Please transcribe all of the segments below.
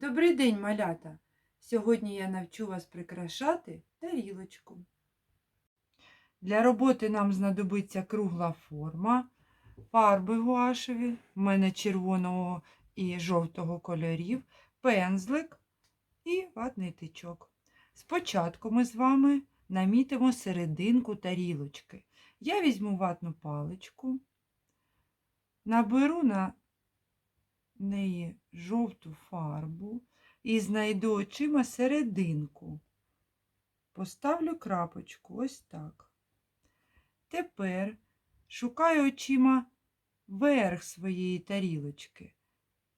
Добрий день, малята! Сьогодні я навчу вас прикрашати тарілочку. Для роботи нам знадобиться кругла форма, фарби гуашеві, в мене червоного і жовтого кольорів, пензлик і ватний тичок. Спочатку ми з вами намітимо серединку тарілочки. Я візьму ватну паличку, наберу на неї жовту фарбу і знайду очима серединку. Поставлю крапочку ось так. Тепер шукаю очима верх своєї тарілочки.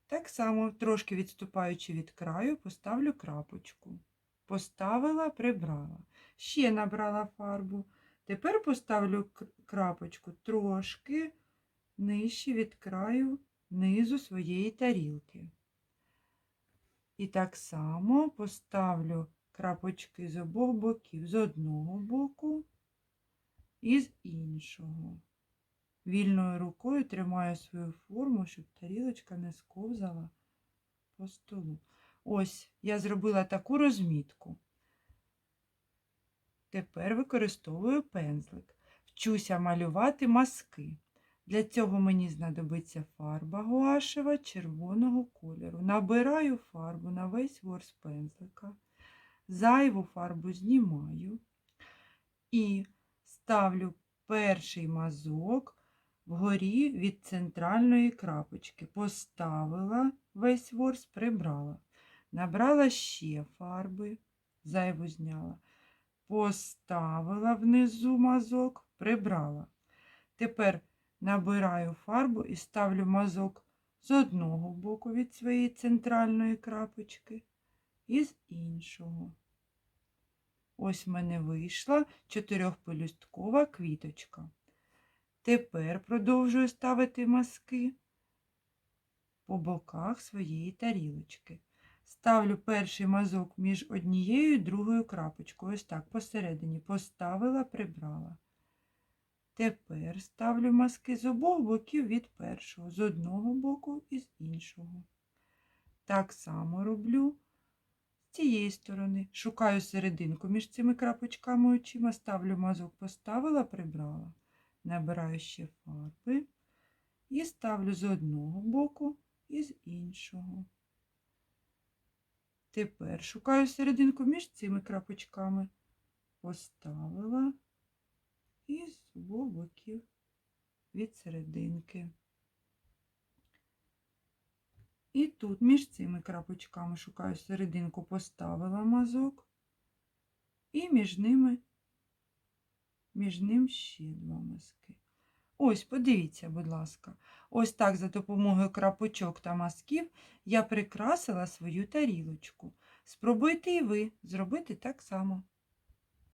Так само, трошки відступаючи від краю, поставлю крапочку. Поставила, прибрала. Ще набрала фарбу. Тепер поставлю крапочку трошки нижче від краю низу своєї тарілки. І так само поставлю крапочки з обох боків, з одного боку і з іншого. Вільною рукою тримаю свою форму, щоб тарілочка не сковзала по столу. Ось я зробила таку розмітку. Тепер використовую пензлик. Вчуся малювати маски. Для цього мені знадобиться фарба гуашева червоного кольору. Набираю фарбу на весь ворс пензлика, зайву фарбу знімаю і ставлю перший мазок вгорі від центральної крапочки. Поставила весь ворс, прибрала. Набрала ще фарби, зайву зняла. Поставила внизу мазок, прибрала. Тепер набираю фарбу і ставлю мазок з одного боку від своєї центральної крапочки і з іншого. Ось в мене вийшла чотирьохпелюсткова квіточка. Тепер продовжую ставити мазки по боках своєї тарілочки. Ставлю перший мазок між однією і другою крапочкою. Ось так посередині поставила, прибрала. Тепер ставлю маски з обох боків від першого, з одного боку і з іншого. Так само роблю з цієї сторони. Шукаю серединку між цими крапочками очима, ставлю мазок, поставила, прибрала. Набираю ще фарби і ставлю з одного боку і з іншого. Тепер шукаю серединку між цими крапочками. Поставила і з обох боків від серединки. І тут між цими крапочками шукаю серединку, поставила мазок, і між ними, між ним ще два мазки. Ось, подивіться, будь ласка, ось так за допомогою крапочок та мазків я прикрасила свою тарілочку. Спробуйте і ви зробити так само.